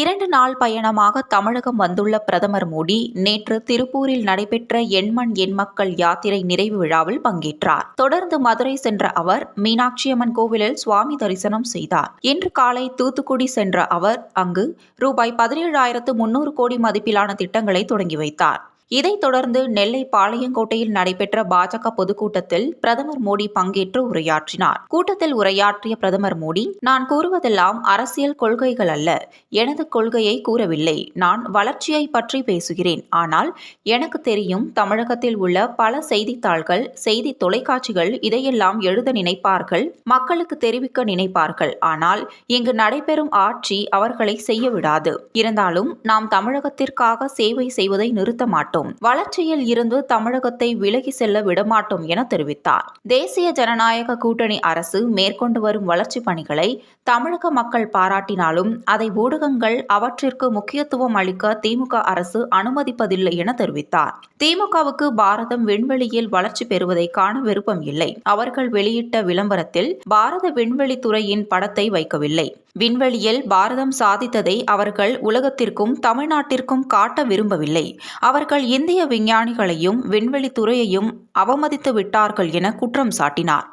இரண்டு நாள் பயணமாக தமிழகம் வந்துள்ள பிரதமர் மோடி நேற்று திருப்பூரில் நடைபெற்ற எண்மண் எண் மக்கள் யாத்திரை நிறைவு விழாவில் பங்கேற்றார். தொடர்ந்து மதுரை சென்ற அவர் மீனாட்சியம்மன் கோவிலில் சுவாமி தரிசனம் செய்தார். இன்று காலை தூத்துக்குடி சென்ற அவர் அங்கு ரூபாய் பதினேழாயிரத்து முன்னூறு கோடி மதிப்பிலான திட்டங்களை தொடங்கி வைத்தார். இதைத் தொடர்ந்து நெல்லை பாளையங்கோட்டையில் நடைபெற்ற பாஜக பொதுக்கூட்டத்தில் பிரதமர் மோடி பங்கேற்று உரையாற்றினார். கூட்டத்தில் உரையாற்றிய பிரதமர் மோடி நான் கூறுவதெல்லாம் அரசியல் கொள்கைகள் அல்ல. எனது கொள்கையை கூறவில்லை. நான் வளர்ச்சியை பற்றி பேசுகிறேன். ஆனால் எனக்கு தெரியும் தமிழகத்தில் உள்ள பல செய்தித்தாள்கள் செய்தி தொலைக்காட்சிகள் இதையெல்லாம் எழுத நினைப்பார்கள் மக்களுக்கு தெரிவிக்க நினைப்பார்கள். ஆனால் இங்கு நடைபெறும் ஆட்சி அவர்களை செய்ய விடாது. இருந்தாலும் நாம் தமிழகத்திற்காக சேவை செய்வதை நிறுத்த மாட்டோம். வளர்ச்சியில் இருந்து தமிழகத்தை விலகி செல்ல விடமாட்டோம் என தெரிவித்தார். தேசிய ஜனநாயக கூட்டணி அரசு மேற்கொண்டு வரும் வளர்ச்சி பணிகளை தமிழக மக்கள் பாராட்டினாலும் அதை ஊடகங்கள் அவற்றிற்கு முக்கியத்துவம் அளிக்க திமுக அரசு அனுமதிப்பதில்லை என தெரிவித்தார். திமுகவுக்கு பாரதம் விண்வெளியில் வளர்ச்சி பெறுவதை காண விருப்பம் இல்லை. அவர்கள் வெளியிட்ட விளம்பரத்தில் பாரத விண்வெளி துறையின் படத்தை வைக்கவில்லை. விண்வெளியில் பாரதம் சாதித்ததை அவர்கள் உலகத்திற்கும் தமிழ்நாட்டிற்கும் காட்ட விரும்பவில்லை. அவர்கள் இந்திய விஞ்ஞானிகளையும் விண்வெளி துறையையும் அவமதித்து விட்டார்கள் என குற்றம் சாட்டினார்.